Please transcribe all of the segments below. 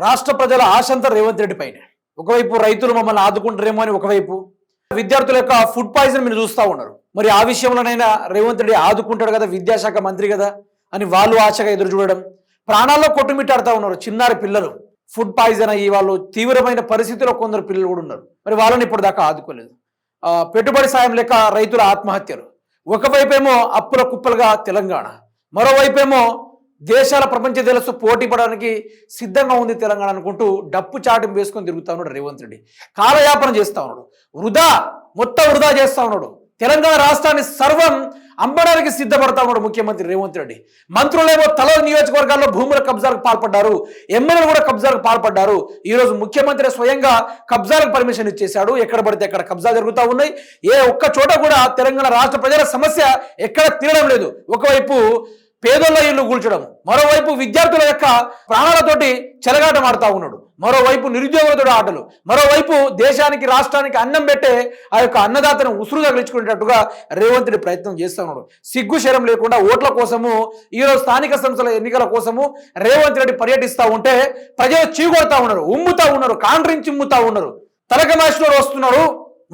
రాష్ట్ర ప్రజల ఆశంతా రేవంత్ రెడ్డి పైన. ఒకవైపు రైతులు మమ్మల్ని ఆదుకుంటారేమో అని ఒకవైపు విద్యార్థుల యొక్క ఫుడ్ పాయిజన్ మీరు చూస్తూ ఉన్నారు. మరి ఆ విషయంలోనైనా రేవంత్ రెడ్డి ఆదుకుంటాడు కదా విద్యాశాఖ మంత్రి కదా అని వాళ్ళు ఆశగా ఎదురు చూడడం ప్రాణాల్లో కొట్టుమిట్టాడుతూ ఉన్నారు చిన్నారి పిల్లలు. ఫుడ్ పాయిజన్ అయ్యి వాళ్ళు తీవ్రమైన పరిస్థితిలో కొందరు పిల్లలు కూడా ఉన్నారు. మరి వాళ్ళని ఇప్పటిదాకా ఆదుకోలేదు. పెట్టుబడి సాయం లేక రైతుల ఆత్మహత్యలు. ఒకవైపేమో అప్పుల కుప్పలుగా తెలంగాణ. మరోవైపేమో దేశాల ప్రపంచ దేశ పోటీ పడడానికి సిద్ధంగా ఉంది తెలంగాణ అనుకుంటూ డప్పు చాటం వేసుకొని తిరుగుతా ఉన్నాడు రేవంత్ రెడ్డి. కాలయాపన చేస్తా ఉన్నాడు. వృధా మొత్తం వృధా చేస్తా ఉన్నాడు. తెలంగాణ రాష్ట్రాన్ని సర్వం అమ్మడానికి సిద్ధపడతా ఉన్నాడు ముఖ్యమంత్రి రేవంత్ రెడ్డి. మంత్రులేమో తల నియోజకవర్గాల్లో భూముల కబ్జాలకు పాల్పడ్డారు. ఎమ్మెల్యేలు కూడా కబ్జాలకు పాల్పడ్డారు. ఈ రోజు ముఖ్యమంత్రి స్వయంగా కబ్జాలకు పర్మిషన్ ఇచ్చేశాడు. ఎక్కడ పడితే అక్కడ కబ్జా జరుగుతూ ఉన్నాయి. ఏ ఒక్క చోట కూడా తెలంగాణ రాష్ట్ర ప్రజల సమస్య ఎక్కడ తీరడం లేదు. ఒకవైపు పేదోళ్ళ ఇల్లు కూల్చడం మరోవైపు విద్యార్థుల యొక్క ప్రాణాలతోటి చెలగాట ఆడుతా ఉన్నాడు. మరోవైపు నిరుద్యోగులతో ఆటలు. మరోవైపు దేశానికి రాష్ట్రానికి అన్నం పెట్టే ఆ యొక్క అన్నదాతను ఉసురు తగిలించుకునేటట్టుగా రేవంత్ ప్రయత్నం చేస్తున్నాడు సిగ్గు శరం లేకుండా ఓట్ల కోసము ఈరోజు స్థానిక సంస్థల ఎన్నికల కోసము రేవంత్ రెడ్డి పర్యటిస్తూ ఉంటే ప్రజలు చీకొడతా ఉన్నారు ఉమ్ముతా ఉన్నారు కాండ్రించి ఉమ్ముతా ఉన్నారు. తలకమాషులు వస్తున్నారు.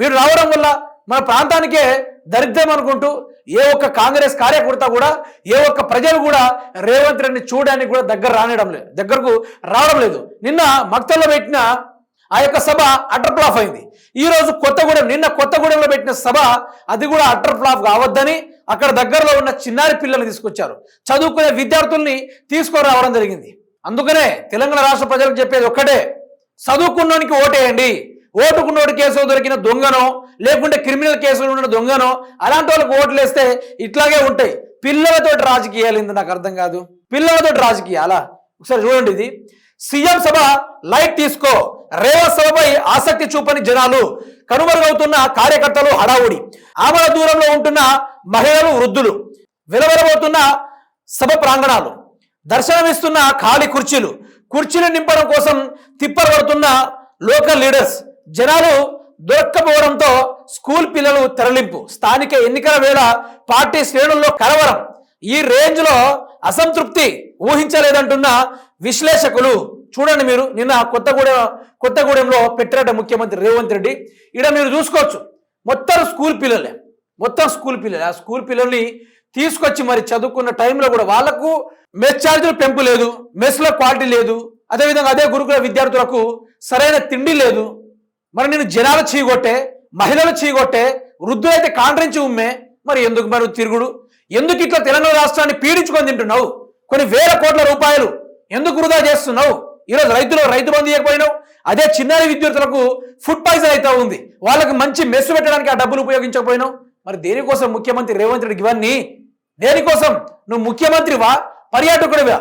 వీరు రావడం వల్ల మన ప్రాంతానికే దరిద్రం అనుకుంటూ ఏ ఒక్క కాంగ్రెస్ కార్యకర్త కూడా ఏ ఒక్క ప్రజలు కూడా రేవంత్ రెడ్డిని చూడడానికి కూడా దగ్గర రానడం లేదు దగ్గరకు రావడం లేదు. నిన్న మక్తల్లో పెట్టిన ఆ యొక్క సభ అటర్ ఫ్లాప్ అయింది. ఈ రోజు కొత్తగూడెం నిన్న కొత్తగూడెంలో పెట్టిన సభ అది కూడా అటర్ ఫ్లాప్ కావద్దని అక్కడ దగ్గరలో ఉన్న చిన్నారి పిల్లల్ని తీసుకొచ్చారు. చదువుకునే విద్యార్థుల్ని తీసుకురావడం రావడం జరిగింది. అందుకనే తెలంగాణ రాష్ట్ర ప్రజలకు చెప్పేది ఒక్కటే చదువుకున్నోనికి ఓటేయండి. ఓటుకున్నోడి కేసులో దొరికిన దొంగనో లేకుంటే క్రిమినల్ కేసులు ఉన్న దొంగనో అలాంటి వాళ్ళకి ఓట్లు వేస్తే ఇట్లాగే ఉంటాయి. పిల్లలతోటి రాజకీయాలు ఏంది నాకు అర్థం కాదు. పిల్లలతోటి రాజకీయాలా? ఒకసారి చూడండి ఇది. సీఎం సభ లైట్ తీసుకో. రేవంత్ సభపై ఆసక్తి చూపని జనాలు కనుమరుగవుతున్న కార్యకర్తలు హడావుడి. ఆమల దూరంలో ఉంటున్న మహిళలు వృద్ధులు. వెలవెలబోతున్న సభ ప్రాంగణాలు. దర్శనమిస్తున్న ఖాళీ కుర్చీలు. కుర్చీలు నింపడం కోసం తిప్పబడుతున్న లోకల్ లీడర్స్. జనాలు దొరక్కపోవడంతో స్కూల్ పిల్లలు తరలింపు. స్థానిక ఎన్నికల వేళ పార్టీ శ్రేణుల్లో కలవరం. ఈ రేంజ్లో అసంతృప్తి ఊహించలేదంటున్న విశ్లేషకులు. చూడండి మీరు నిన్న కొత్తగూడెం కొత్తగూడెంలో పెట్టారట ముఖ్యమంత్రి రేవంత్ రెడ్డి. ఇక్కడ మీరు చూసుకోవచ్చు మొత్తం స్కూల్ పిల్లలే. మొత్తం స్కూల్ పిల్లలు. ఆ స్కూల్ పిల్లల్ని తీసుకొచ్చి మరి చదువుకున్న టైంలో కూడా వాళ్ళకు మెస్ ఛార్జీలు పెంపు లేదు మెస్లో క్వాలిటీ లేదు. అదేవిధంగా అదే గురుకుల విద్యార్థులకు సరైన తిండి లేదు. మరి నేను జనాలు చీగొట్టే మహిళలు చీగొట్టే వృద్ధులైతే కాండ్రించి ఉమ్మే మరి ఎందుకు మరి తిరుగుడు? ఎందుకు ఇట్లా తెలంగాణ రాష్ట్రాన్ని పీడించుకొని తింటున్నావు? కొన్ని వేల కోట్ల రూపాయలు ఎందుకు వృధా చేస్తున్నావు? ఈరోజు రైతులు రైతు బంధు ఇవ్వకపోయినావు అదే చిన్నారి విద్యార్థులకు ఫుడ్ పాయిజన్ అయితే ఉంది. వాళ్ళకి మంచి మెస్సు పెట్టడానికి ఆ డబ్బులు ఉపయోగించకపోయినావు? మరి దేనికోసం ముఖ్యమంత్రి రేవంత్ రెడ్డికి ఇవన్నీ? దేనికోసం? నువ్వు ముఖ్యమంత్రివా? పర్యాటకుడివా?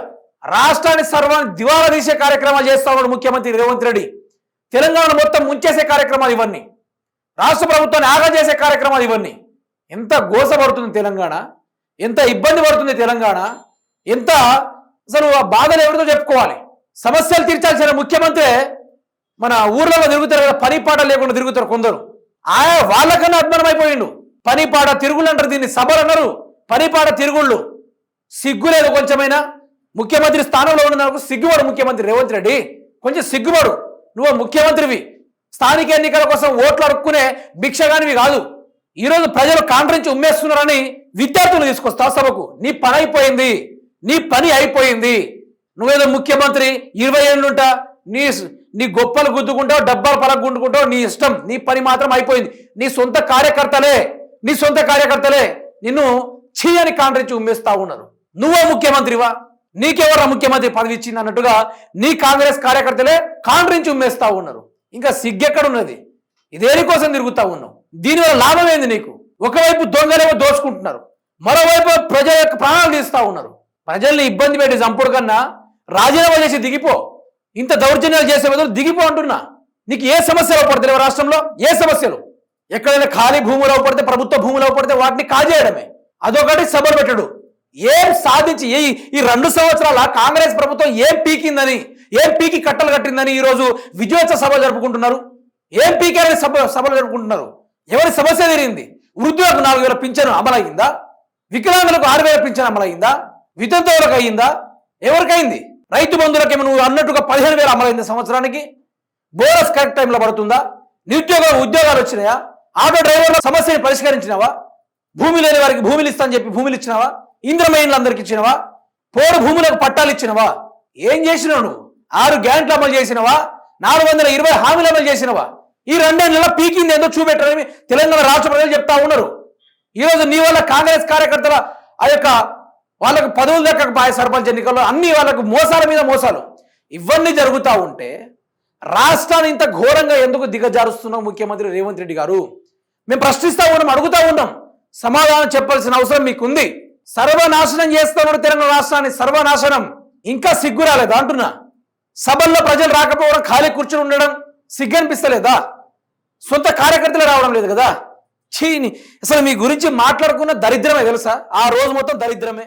రాష్ట్రాన్ని సర్వాన్ని దివాలా తీసే కార్యక్రమాలు చేస్తా ఉన్నాడు ముఖ్యమంత్రి రేవంత్ రెడ్డి. తెలంగాణ మొత్తం ముంచేసే కార్యక్రమాలు ఇవన్నీ. రాష్ట్ర ప్రభుత్వాన్ని ఆగా చేసే కార్యక్రమాలు ఇవన్నీ. ఎంత గోసపడుతుంది తెలంగాణ? ఎంత ఇబ్బంది పడుతుంది తెలంగాణ? ఎంత అసలు ఆ బాధలు ఎవరితో చెప్పుకోవాలి? సమస్యలు తీర్చాల్సిన ముఖ్యమంత్రి మన ఊర్లలో తిరుగుతారు కదా పని పాట లేకుండా తిరుగుతారు కొందరు. ఆయా వాళ్ళకన్నా అభిమానం అయిపోయిండు పని పాట తిరుగుళ్ళు అంటారు దీన్ని సభలు అన్నారు. పని పాట తిరుగుళ్ళు. సిగ్గు లేదు కొంచెమైనా. ముఖ్యమంత్రి స్థానంలో ఉన్న నాకు సిగ్గుపడు ముఖ్యమంత్రి రేవంత్ రెడ్డి. కొంచెం సిగ్గుపడు. నువ్వు ముఖ్యమంత్రివి. స్థానిక ఎన్నికల కోసం ఓట్లు అడుక్కునే భిక్షగానివి కాదు. ఈరోజు ప్రజలు కాండ్రించి ఉమ్మేస్తున్నారని విద్యార్థులు తీసుకొస్తావు సభకు. నీ పని అయిపోయింది. నీ పని అయిపోయింది. నువ్వేదో ముఖ్యమంత్రి ఇరవై ఏళ్ళుంటా నీ నీ గొప్పలు గుద్దుకుంటావు డబ్బాలు పలగొంటుకుంటావు నీ ఇష్టం నీ పని మాత్రం అయిపోయింది. నీ సొంత కార్యకర్తలే నీ సొంత కార్యకర్తలే నిన్ను చీయని కాండ్రించి ఉమ్మేస్తా ఉన్నారు. నువ్వే ముఖ్యమంత్రివా? నీకెవరా ముఖ్యమంత్రి పదవి ఇచ్చింది అన్నట్టుగా నీ కాంగ్రెస్ కార్యకర్తలే కాండ్రించి ఉమ్మేస్తా ఉన్నారు. ఇంకా సిగ్గెక్కడున్నది? ఇదేనికోసం తిరుగుతా ఉన్నావు. దీనివల్ల లాభం ఏంది నీకు? ఒకవైపు దొంగలేమో దోచుకుంటున్నారు. మరోవైపు ప్రజల యొక్క ప్రాణాలు తీస్తా ఉన్నారు. ప్రజల్ని ఇబ్బంది పెట్టి చంపుడు కన్నా రాజీనామా చేసి దిగిపో. ఇంత దౌర్జన్యాలు చేసే బదులు దిగిపో అంటున్నా. నీకు ఏ సమస్యలు పడతాయి రాష్ట్రంలో? ఏ సమస్యలు? ఎక్కడైనా ఖాళీ భూములు పడితే ప్రభుత్వ భూములు పడితే వాటిని కాజేయడమే. అదొకటి సబర్ పెట్టడు. ఏం సాధించి ఈ ఈ రెండు సంవత్సరాల కాంగ్రెస్ ప్రభుత్వం ఏం పీకిందని ఏం పీకి కట్టలు కట్టిందని ఈరోజు విజయోత్సవ సభ జరుపుకుంటున్నారు? ఏం పీకారని సభ సభలు జరుపుకుంటున్నారు? ఎవరి సమస్య తీరింది? వృద్ధులకు నాలుగు వేల పింఛను అమలయ్యిందా? వికలాంగులకు ఆరు వేల పింఛను అమలయ్యిందా? వితంతువులకు అయ్యిందా? ఎవరికైంది? రైతు బంధువులకేమో నువ్వు అన్నట్టుగా పదిహేను వేలు అమలైంది సంవత్సరానికి. బోనస్ కరెక్ట్ టైంలో పడుతుందా? నిరుద్యోగ ఉద్యోగాలు వచ్చినాయా? ఆటో డ్రైవర్ల సమస్యని పరిష్కరించినావా? భూమి లేని వారికి భూమిలు ఇస్తా అని చెప్పి భూమిలు ఇచ్చినావా? ఇంద్రమయంలు అందరికి ఇచ్చినవా? పోరు భూములకు పట్టాలు ఇచ్చినవా? ఏం చేసినావు నువ్వు? ఆరు గ్యాంట్లు అమలు చేసినవా? నాలుగు వందల ఇరవై హామీలు అమలు చేసినవా? ఈ రెండేళ్ళలో పీకింది ఏందో చూపెట్టారని తెలంగాణ రాష్ట్ర ప్రజలు చెప్తా ఉన్నారు. ఈరోజు నీ వల్ల కాంగ్రెస్ కార్యకర్తల ఆ యొక్క వాళ్ళకు పదవులు దక్కకపోయే సర్పంచ్ ఎన్నికల్లో అన్ని వాళ్ళకు మోసాల మీద మోసాలు. ఇవన్నీ జరుగుతూ ఉంటే రాష్ట్రాన్ని ఇంత ఘోరంగా ఎందుకు దిగజారుస్తున్నావు ముఖ్యమంత్రి రేవంత్ రెడ్డి గారు? మేము ప్రశ్నిస్తూ ఉన్నాం అడుగుతూ ఉన్నాం. సమాధానం చెప్పాల్సిన అవసరం మీకుంది. సర్వనాశనం చేస్తున్నాడు తెలంగాణ రాష్ట్రాన్ని సర్వనాశనం ఇంకా సిగ్గు రాలేదా అంటున్నా. సభల్లో ప్రజలు రాకపోవడం ఖాళీ కూర్చుని ఉండడం సిగ్గు అనిపిస్తలేదా సొంత కార్యకర్తలు రావడం లేదు కదా. చీని అసలు మీ గురించి మాట్లాడుకున్న దరిద్రమే తెలుసా? ఆ రోజు మొత్తం దరిద్రమే.